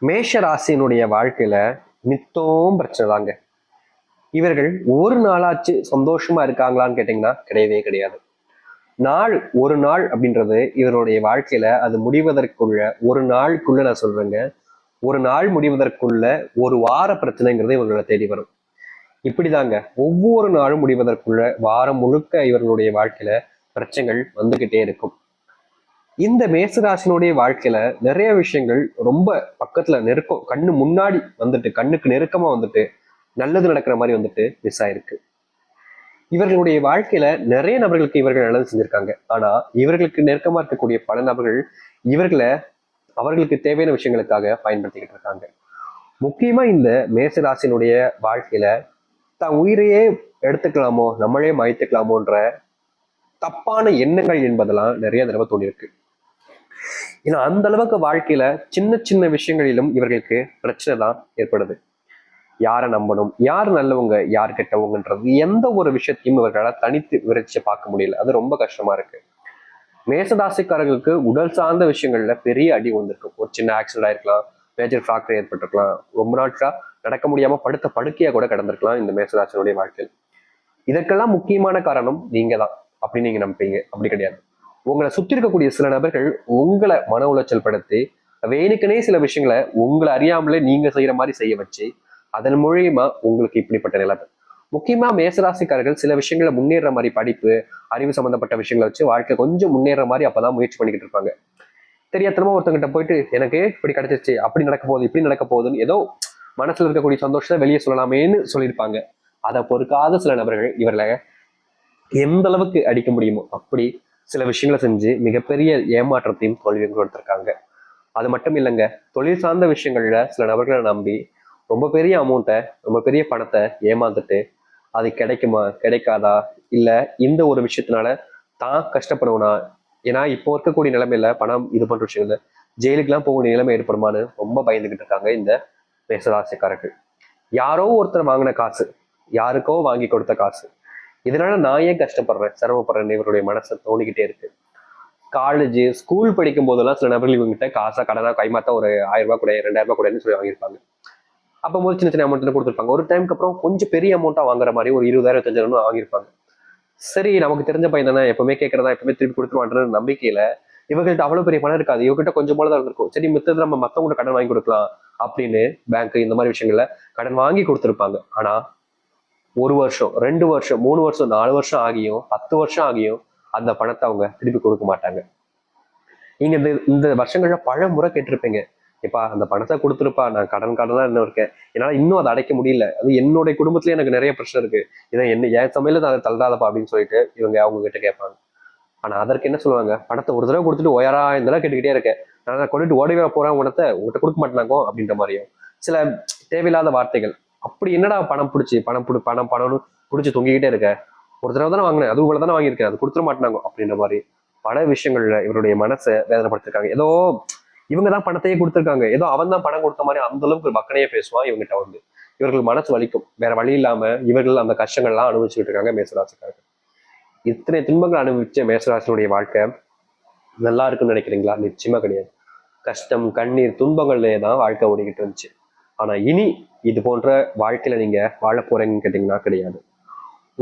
மேஷ ராசியினுடைய வாழ்க்கையில நித்தம் பிரச்சனை தாங்க. இவர்கள் ஒரு நாளாச்சு சந்தோஷமா இருக்காங்களான்னு கேட்டீங்கன்னா கிடையவே கிடையாது. நாள் ஒரு நாள் அப்படின்றது இவருடைய வாழ்க்கையில அது முடிவதற்குள்ள ஒரு நாளுக்குள்ள நான் சொல்றேங்க. ஒரு நாள் முடிவதற்குள்ள ஒரு வார பிரச்சனைங்கிறது இவர்களை தேடி வரும். இப்படிதாங்க. ஒவ்வொரு நாளும் முடிவதற்குள்ள வாரம் முழுக்க இவர்களுடைய வாழ்க்கையில பிரச்சனைகள் வந்துகிட்டே இருக்கும். இந்த மேசராசினுடைய வாழ்க்கையில நிறைய விஷயங்கள் ரொம்ப பக்கத்துல நெருக்கம் கண்ணு முன்னாடி வந்துட்டு கண்ணுக்கு நெருக்கமா வந்துட்டு நல்லது நடக்கிற மாதிரி வந்துட்டு மிஸ் ஆயிருக்கு. இவர்களுடைய வாழ்க்கையில நிறைய நபர்களுக்கு இவர்கள் நல்லது செஞ்சிருக்காங்க. ஆனா இவர்களுக்கு நெருக்கமா இருக்கக்கூடிய பல நபர்கள் இவர்களை அவர்களுக்கு தேவையான விஷயங்களுக்காக பயன்படுத்திக்கிட்டு இருக்காங்க. முக்கியமா இந்த மேசராசினுடைய வாழ்க்கையில தான் உயிரையே எடுத்துக்கலாமோ நம்மளே மாய்த்துக்கலாமோன்ற தப்பான எண்ணங்கள் என்பதெல்லாம் நிறைய தடவை தோணியிருக்கு. ஏன்னா அந்த அளவுக்கு வாழ்க்கையில சின்ன சின்ன விஷயங்களிலும் இவர்களுக்கு பிரச்சனை தான் ஏற்படுது. யாரை நம்பணும் யார் நல்லவங்க யார் கெட்டவங்கன்றது எந்த ஒரு விஷயத்தையும் இவர்களால் தனித்து விரைச்சு பார்க்க முடியல. அது ரொம்ப கஷ்டமா இருக்கு. மேசதாசிக்காரர்களுக்கு உடல் சார்ந்த விஷயங்கள்ல பெரிய அடி வந்திருக்கும் ஒரு சின்ன ஆக்சிடென்ட் ஆயிருக்கலாம் மேஜர் ஃப்ராக்டர் ஏற்பட்டிருக்கலாம் ரொம்ப நாட்களா நடக்க முடியாம படுத்த படுக்கையா கூட கடந்திருக்கலாம் இந்த மேசராசனுடைய வாழ்க்கையில். இதற்கெல்லாம் முக்கியமான காரணம் நீங்க தான் அப்படின்னு நீங்க நம்புறீங்க அப்படி கிடையாது. உங்களை சுற்றி இருக்கக்கூடிய சில நபர்கள் உங்களை மன உளைச்சல் படுத்தி வேணுக்கனே சில விஷயங்களை உங்களை அறியாமலே நீங்க செய்யற மாதிரி செய்ய வச்சு அதன் மூலியமா உங்களுக்கு இப்படிப்பட்ட நிலைமை. முக்கியமா மேசராசிக்காரர்கள் சில விஷயங்களை முன்னேற மாதிரி படிப்பு அறிவு சம்பந்தப்பட்ட விஷயங்களை வச்சு வாழ்க்கை கொஞ்சம் முன்னேற மாதிரி அப்பதான் முயற்சி பண்ணிக்கிட்டு இருப்பாங்க. தெரியாதனமா ஒருத்தங்கிட்ட போயிட்டு எனக்கு இப்படி கிடைச்சிருச்சு அப்படி நடக்க போகுது இப்படி நடக்க போகுதுன்னு ஏதோ மனசுல இருக்கக்கூடிய சந்தோஷத்தை வெளியே சொல்லலாமேன்னு சொல்லியிருப்பாங்க. அதை பொறுக்காத சில நபர்கள் இவர்களை எந்த அளவுக்கு அடிக்க முடியுமோ அப்படி சில விஷயங்களை செஞ்சு மிகப்பெரிய ஏமாற்றத்தையும் தோல்வியும் கொடுத்துருக்காங்க அது மட்டும் இல்லைங்க தொழில் சார்ந்த விஷயங்கள்ல சில நபர்களை நம்பி ரொம்ப பெரிய அமௌண்ட்டை ரொம்ப பெரிய பணத்தை ஏமாந்துட்டு அது கிடைக்குமா கிடைக்காதா? இல்லை இந்த ஒரு விஷயத்தினால தான் கஷ்டப்படுவனா? ஏன்னா இப்போ இருக்கக்கூடிய நிலைமையில பணம் இது பண்ற விஷயங்கள்ல ஜெயிலுக்குலாம் போகக்கூடிய நிலைமை ஏற்படுமான்னு ரொம்ப பயந்துகிட்டு இருக்காங்க இந்த மேசராசிக்காரர்கள். யாரோ ஒருத்தர் வாங்கின காசு யாருக்கோ வாங்கி கொடுத்த காசு. இதனால நான் ஏன் கஷ்டப்படுறேன்? சிரமப்படுறேன் இவருடைய மனசை தோணிக்கிட்டே இருக்கு. காலேஜ் ஸ்கூல் படிக்கும் போதெல்லாம் சில நபர்கள் இவங்ககிட்ட காசா கடனா கைமாத்தா ஒரு ஆயிரம் ரூபாய் கூட ரெண்டாயிரம் ரூபாய் கூடன்னு சொல்லி வாங்கியிருப்பாங்க. அப்போ போது சின்ன சின்ன அமௌண்ட்ல கொடுத்துருப்பாங்க. ஒரு டைமுக்கு அப்புறம் கொஞ்சம் பெரிய அமௌண்ட்டா வாங்குற மாதிரி ஒரு இருபதாயிரம் இருபத்தஞ்சாயிரம் வாங்கியிருப்பாங்க. சரி நமக்கு தெரிஞ்ச பையன் தானே எப்பவுமே கேட்கறதா எப்பவுமே திருப்பி கொடுத்துருவான்ற நம்பிக்கையில இவங்கள்ட்ட அவ்வளவு பெரிய பணம் இருக்காது. இவங்ககிட்ட கொஞ்சம் போல தான் இருந்திருக்கும். சரி மித்தது நம்ம மத்தவங்க கடன் வாங்கி கொடுக்கலாம் அப்படின்னு பேங்க் இந்த மாதிரி விஷயங்கள்ல கடன் வாங்கி கொடுத்துருப்பாங்க. ஆனா ஒரு வருஷம் ரெண்டு வருஷம் மூணு வருஷம் நாலு வருஷம் ஆகியும் பத்து வருஷம் ஆகியும் அந்த பணத்தை அவங்க திருப்பி கொடுக்க மாட்டாங்க. நீங்க இந்த இந்த வருஷங்கள்ல பல முறை கேட்டிருப்பீங்க. இப்பா அந்த பணத்தை கொடுத்துருப்பா நான் கடன் கடனா இன்னும் இருக்கேன் என்னால இன்னும் அதை அடைக்க முடியல. அது என்னுடைய குடும்பத்துல எனக்கு நிறைய பிரச்சனை இருக்கு. இதை என்ன என் சமையல அதை தள்ளாதப்பா அப்படின்னு சொல்லிட்டு இவங்க அவங்க கிட்ட கேட்பாங்க. ஆனா அதற்கு என்ன சொல்லுவாங்க? பணத்தை ஒரு தடவை கொடுத்துட்டு ஒயரா இந்த தடவை கேட்டுக்கிட்டே இருக்கேன். நான் கொண்டுட்டு ஓடி வர போறேன் உனத்தை. உங்கள்கிட்ட கொடுக்க மாட்டேனாங்கோ அப்படின்ற மாதிரியும். சில தேவையில்லாத வார்த்தைகள். அப்படி என்னடா பணம் பிடிச்சி பணம் பிடி பணம் பணம்னு பிடிச்சி தொங்கிக்கிட்டே இருக்க? ஒரு தடவை தானே வாங்கினேன். அது இவ்வளவு தானே வாங்கியிருக்கேன். அது கொடுத்துட மாட்டாங்க அப்படின்ற மாதிரி பல விஷயங்கள்ல இவருடைய மனசை வேதனைப்படுத்திருக்காங்க. ஏதோ இவங்க தான் பணத்தையே கொடுத்துருக்காங்க. ஏதோ அவன் தான் பணம் கொடுத்த மாதிரி அந்த அளவுக்கு மக்கனையே பேசுவான் இவங்ககிட்ட வந்து. இவர்கள் மனசு வலிக்கும். வேற வழி இல்லாம இவர்கள் அந்த கஷ்டங்கள்லாம் அனுபவிச்சுட்டு இருக்காங்க மேசராசிக்காரர்கள். இத்தனை துன்பங்கள் அனுபவிச்ச மேசராசனுடைய வாழ்க்கை நல்லா இருக்குன்னு நினைக்கிறீங்களா? நிச்சயமா கிடையாது. கஷ்டம் கண்ணீர் துன்பங்கள்லயே தான் வாழ்க்கை ஓடிக்கிட்டு இருந்துச்சு. ஆனா இனி இது போன்ற வாழ்க்கையில நீங்க வாழ போகிறீங்கன்னு கேட்டிங்கன்னா கிடையாது.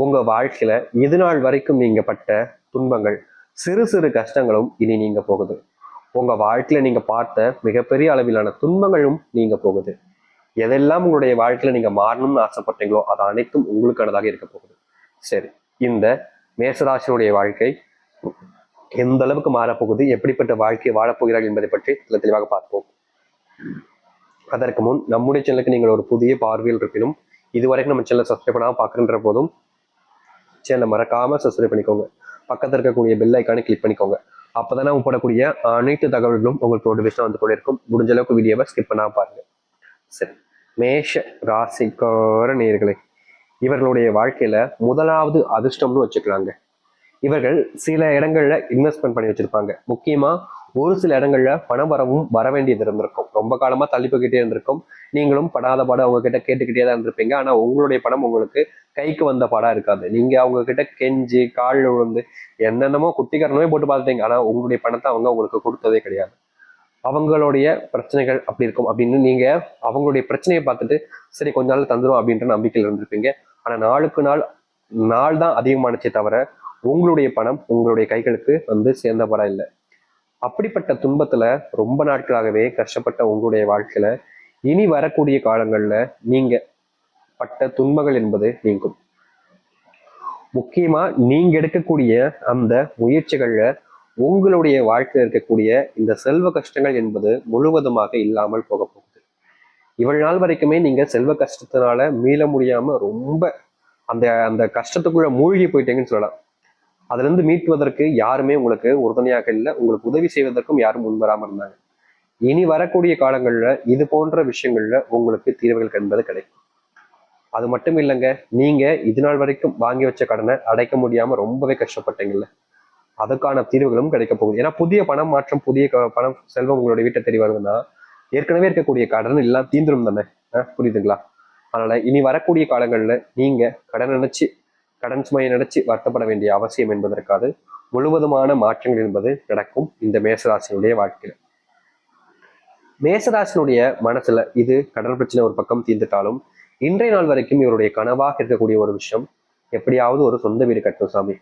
உங்க வாழ்க்கையில இது நாள் வரைக்கும் நீங்கள் பட்ட துன்பங்கள் சிறு சிறு கஷ்டங்களும் இனி நீங்க போகுது. உங்க வாழ்க்கையில நீங்க பார்த்த மிகப்பெரிய அளவிலான துன்பங்களும் நீங்க போகுது. எதெல்லாம் உங்களுடைய வாழ்க்கையில நீங்க மாறணும்னு ஆசைப்பட்டீங்களோ அது அனைத்தும் உங்களுக்கானதாக இருக்க போகுது. சரி இந்த மேசராசினுடைய வாழ்க்கை எந்த அளவுக்கு மாறப்போகுது எப்படிப்பட்ட வாழ்க்கையை வாழப்போகிறார்கள் என்பதை பற்றி தெளிவாக பார்ப்போம். அதற்கு முன் நம்முடைய சேனலுக்கு நீங்கள் ஒரு புதிய பார்வையில் இருப்பினும் இதுவரைக்கும் நம்ம சேனலை சப்ஸ்கிரைப் பண்ணாமல் பார்க்குற போதும் சேனலை மறக்காமல் சப்ஸ்கிரைப் பண்ணிக்கோங்க. பக்கத்தில் இருக்கக்கூடிய பெல் ஐக்கானை கிளிக் பண்ணிக்கோங்க. அப்பதான் நம்ம போடக்கூடிய அனைத்து தகவல்களும் உங்களுக்கு நோட்டிஃபிகேஷன் வந்து கொண்டு இருக்கும். முடிஞ்ச அளவுக்கு வீடியோவை ஸ்கிப் பண்ணாமல் பாருங்க. சரி. மேஷ ராசிக்கார நேர்களை இவர்களுடைய வாழ்க்கையில முதலாவது அதிர்ஷ்டம்னு வச்சுக்கலாங்க. இவர்கள் சில இடங்களில் இன்வெஸ்ட்மெண்ட் பண்ணி வச்சிருப்பாங்க. முக்கியமா ஒரு சில இடங்கள்ல பணம் வரவும் வர வேண்டியது இருந்திருக்கும். ரொம்ப காலமா தள்ளி போய்கிட்டே இருந்திருக்கும். நீங்களும் படாத பாடம் அவங்க கிட்ட கேட்டுக்கிட்டே தான் இருந்திருப்பீங்க. ஆனா உங்களுடைய பணம் உங்களுக்கு கைக்கு வந்த பாடா இருக்காது. நீங்க அவங்க கிட்ட கெஞ்சி கால் விழுந்து என்னென்னமோ குட்டிக்கரணமே போட்டு பார்த்துட்டீங்க. ஆனா உங்களுடைய பணத்தை அவங்க உங்களுக்கு கொடுத்ததே கிடையாது. அவங்களுடைய பிரச்சனைகள் அப்படி இருக்கும். அப்படின்னு நீங்க அவங்களுடைய பிரச்சனையை பார்த்துட்டு சரி கொஞ்ச நாள் தந்துடும் அப்படின்ற நம்பிக்கையில் இருந்திருப்பீங்க. ஆனா நாளுக்கு நாள் நாள் தான் அதிகமானச்சே தவிர உங்களுடைய பணம் உங்களுடைய கைகளுக்கு வந்து சேர்ந்த படம் இல்லை. அப்படிப்பட்ட துன்பத்துல ரொம்ப நாட்களாகவே கஷ்டப்பட்ட உங்களுடைய வாழ்க்கையில இனி வரக்கூடிய காலங்கள்ல நீங்க பட்ட துன்பங்கள் என்பது நீங்கும். முக்கியமா நீங்க எடுக்கக்கூடிய அந்த முயற்சிகள்ல உங்களுடைய வாழ்க்கையில் இருக்கக்கூடிய இந்த செல்வ கஷ்டங்கள் என்பது முழுவதுமாக இல்லாமல் போக போகுது. இவ்வளவு நாள் வரைக்குமே நீங்க செல்வ கஷ்டத்தினால மீள முடியாம ரொம்ப அந்த அந்த கஷ்டத்துக்குள்ள மூழ்கி போயிட்டீங்கன்னு சொல்லலாம். அதுல இருந்து மீட்டுவதற்கு யாருமே உங்களுக்கு உறுதுணையாக இல்லை. உங்களுக்கு உதவி செய்வதற்கும் யாரும் முன்வராமல் இருந்தாங்க. இனி வரக்கூடிய காலங்கள்ல இது போன்ற விஷயங்கள்ல உங்களுக்கு தீர்வுகள் என்பது கிடைக்கும். அது மட்டும் இல்லைங்க நீங்க இது நாள் வரைக்கும் வாங்கி வச்ச கடனை அடைக்க முடியாம ரொம்பவே கஷ்டப்பட்டீங்கல்ல. அதுக்கான தீர்வுகளும் கிடைக்க போகுது. ஏன்னா புதிய பணம் மாற்றம் புதிய க- பணம் செல்வம் உங்களுடைய வீட்டை தெரிய வருதுன்னா ஏற்கனவே இருக்கக்கூடிய கடன் எல்லாம் தீந்துரும் தானே? புரியுதுங்களா? அதனால இனி வரக்கூடிய காலங்களில் நீங்க கடன் நினைச்சு கடன் சுமையை நினைச்சு வருத்தப்பட வேண்டிய அவசியம் என்பதற்காக முழுவதுமான மாற்றங்கள் என்பது நடக்கும் இந்த மேசராசினுடைய வாழ்க்கையில. மேசராசினுடைய மனசுல இது கடன் பிரச்சனை ஒரு பக்கம் தீர்ந்துட்டாலும் இன்றைய நாள் வரைக்கும் இவருடைய கனவாக இருக்கக்கூடிய ஒரு விஷயம் எப்படியாவது ஒரு சொந்த வீடு கட்டணும் சாமி.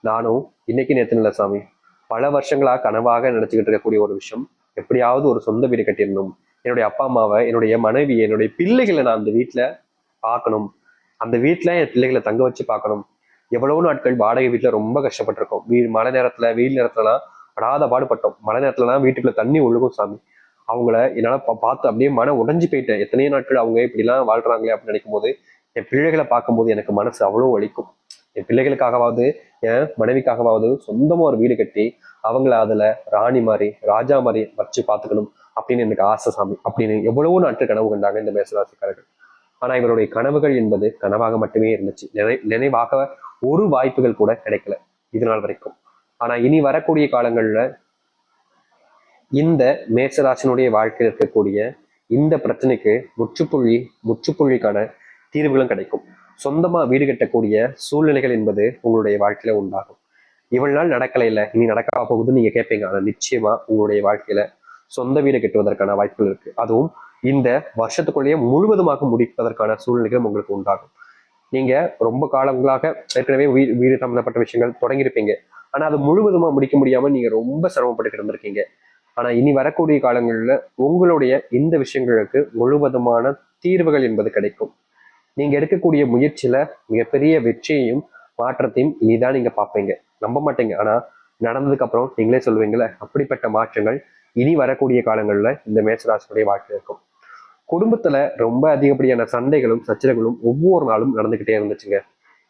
நானும் இன்னைக்கு நேற்று இல்லை சாமி. பல வருஷங்களாக கனவாக நினைச்சுக்கிட்டு இருக்கக்கூடிய ஒரு விஷயம் எப்படியாவது ஒரு சொந்த வீடு கட்டிடணும். என்னுடைய அப்பா அம்மாவை என்னுடைய மனைவி என்னுடைய பிள்ளைகளை நான் அந்த வீட்டில் பார்க்கணும். அந்த வீட்டுல என் பிள்ளைகளை தங்க வச்சு பார்க்கணும். எவ்வளவு நாட்கள் வாடகை வீட்டில் ரொம்ப கஷ்டப்பட்டிருக்கோம். வீ மழை நேரத்துல வெயில் நேரத்துலலாம் படாத பாடுபட்டோம். மழை நேரத்துலலாம் வீட்டுக்குள்ள தண்ணி ஒழுகும் சாமி. அவங்கள என்னால பா- பார்த்து அப்படியே மன உடைஞ்சு போயிட்டேன். எத்தனையோ நாட்கள் அவங்க இப்படிலாம் வாழ்றாங்களே அப்படின்னு நினைக்கும் போது என் பிள்ளைகளை பார்க்கும்போது எனக்கு மனசு அவ்வளோ வலிக்கும். என் பிள்ளைகளுக்காகவாவது என் மனைவிக்காகவாவது சொந்தமா ஒரு வீடு கட்டி அவங்கள அதுல ராணி மாதிரி ராஜா மாதிரி வச்சு பார்த்துக்கணும் அப்படின்னு எனக்கு ஆசை சாமி. அப்படின்னு எவ்வளவோ நாட்கள் கனவு கண்டாங்க இந்த மேசராசிக்காரர்கள். ஆனா இவருடைய கனவுகள் என்பது கனவாக மட்டுமே இருந்துச்சு. நினை நினைவாக ஒரு வாய்ப்புகள் கூட கிடைக்கல இது நாள் வரைக்கும். ஆனா இனி வரக்கூடிய காலங்கள்ல இந்த மேசராசினுடைய வாழ்க்கையில் இருக்கக்கூடிய இந்த பிரச்சனைக்கு முற்றுப்புள்ளி முற்றுப்புள்ளிக்கான தீர்வுகளும் கிடைக்கும். சொந்தமா வீடு கட்டக்கூடிய சூழ்நிலைகள் என்பது உங்களுடைய வாழ்க்கையில உண்டாகும். இவள் நாள் நடக்கல இல்ல இனி நடக்க போகுதுன்னு நீங்க கேட்பீங்க ஆனா நிச்சயமா உங்களுடைய வாழ்க்கையில சொந்த வீடு கட்டுவதற்கான வாய்ப்புகள் இருக்கு. அதுவும் இந்த வருஷத்துக்குள்ளேயே முழுவதுமாக முடிப்பதற்கான சூழ்நிலைகளும் உங்களுக்கு உண்டாகும். நீங்க ரொம்ப காலங்களாக ஏற்கனவே வீடு வீடு சம்பந்தப்பட்ட விஷயங்கள் தொடங்கியிருப்பீங்க. ஆனா அது முழுவதுமா முடிக்க முடியாம நீங்க ரொம்ப சிரமப்பட்டு இருந்திருக்கீங்க ஆனா இனி வரக்கூடிய காலங்களில் உங்களுடைய இந்த விஷயங்களுக்கு முழுவதுமான தீர்வுகள் என்பது கிடைக்கும். நீங்க எடுக்கக்கூடிய முயற்சியில மிகப்பெரிய வெற்றியையும் மாற்றத்தையும் இனிதான் நீங்க பார்ப்பீங்க. நம்ப மாட்டீங்க. ஆனா நடந்ததுக்கு அப்புறம் நீங்களே சொல்லுவீங்களே அப்படிப்பட்ட மாற்றங்கள் இனி வரக்கூடிய காலங்களில் இந்த மேசராசினுடைய வாழ்க்கை இருக்கும். குடும்பத்துல ரொம்ப அதிகப்படியான சண்டைகளும் சச்சரவுகளும் ஒவ்வொரு நாளும் நடந்துக்கிட்டே இருந்துச்சுங்க.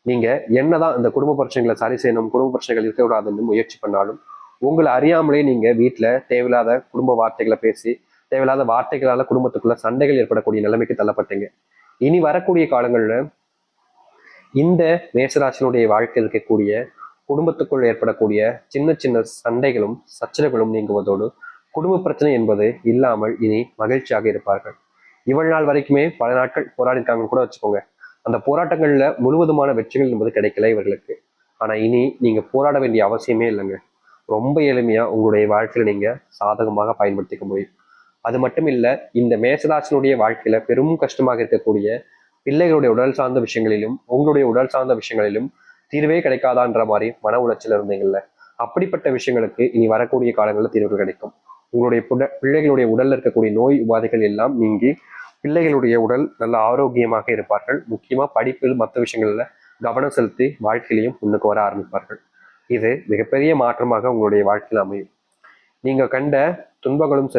நீங்க என்னதான் இந்த குடும்ப பிரச்சனைகளை சரி செய்யணும் குடும்ப பிரச்சனைகள் இருக்கக்கூடாதுன்னு முயற்சி பண்ணாலும் உங்களை அறியாமலே நீங்க வீட்டில் தேவையில்லாத குடும்ப வார்த்தைகளை பேசி தேவையில்லாத வார்த்தைகளால் குடும்பத்துக்குள்ள சண்டைகள் ஏற்படக்கூடிய நிலைமைக்கு தள்ளப்பட்டீங்க. இனி வரக்கூடிய காலங்களில் இந்த மேசராசினுடைய வாழ்க்கையில் இருக்கக்கூடிய குடும்பத்துக்குள் ஏற்படக்கூடிய சின்ன சின்ன சண்டைகளும் சச்சரவுகளும் நீங்குவதோடு குடும்ப பிரச்சனை என்பது இல்லாமல் இனி மகிழ்ச்சியாக இருப்பார்கள். இவ்வளவு நாள் வரைக்குமே பல நாட்கள் போராடிருக்காங்கன்னு கூட வச்சுக்கோங்க. அந்த போராட்டங்கள்ல முழுவதுமான வெற்றிகள் என்பது கிடைக்கல இவர்களுக்கு. ஆனா இனி நீங்க போராட வேண்டிய அவசியமே இல்லைங்க. ரொம்ப எளிமையா உங்களுடைய வாழ்க்கையில நீங்க சாதகமாக பயன்படுத்திக்க முடியும். அது மட்டும் இல்ல இந்த மேசராசனுடைய வாழ்க்கையில பெரும் கஷ்டமாக இருக்கக்கூடிய பிள்ளைகளுடைய உடல் சார்ந்த விஷயங்களிலும் உங்களுடைய உடல் சார்ந்த விஷயங்களிலும் தீர்வே கிடைக்காதான்ற மாதிரி மன உளைச்சல் இருந்தீங்கல்ல. அப்படிப்பட்ட விஷயங்களுக்கு இனி வரக்கூடிய காலங்களில் தீர்வு கிடைக்கும். உங்களுடைய புட- பிள்ளைகளுடைய உடல்ல இருக்கக்கூடிய நோய் உபாதைகள் எல்லாம் நீங்கி பிள்ளைகளுடைய உடல் நல்ல ஆரோக்கியமாக இருப்பார்கள். முக்கியமா படிப்பில் மற்ற விஷயங்களில் கவனம் செலுத்தி வாழ்க்கையிலையும் முன்னுக்கு வர ஆரம்பிப்பார்கள். இது மிகப்பெரிய மாற்றமாக உங்களுடைய வாழ்க்கையில் அமையும். நீங்க கண்ட துன்பங்களும் சரி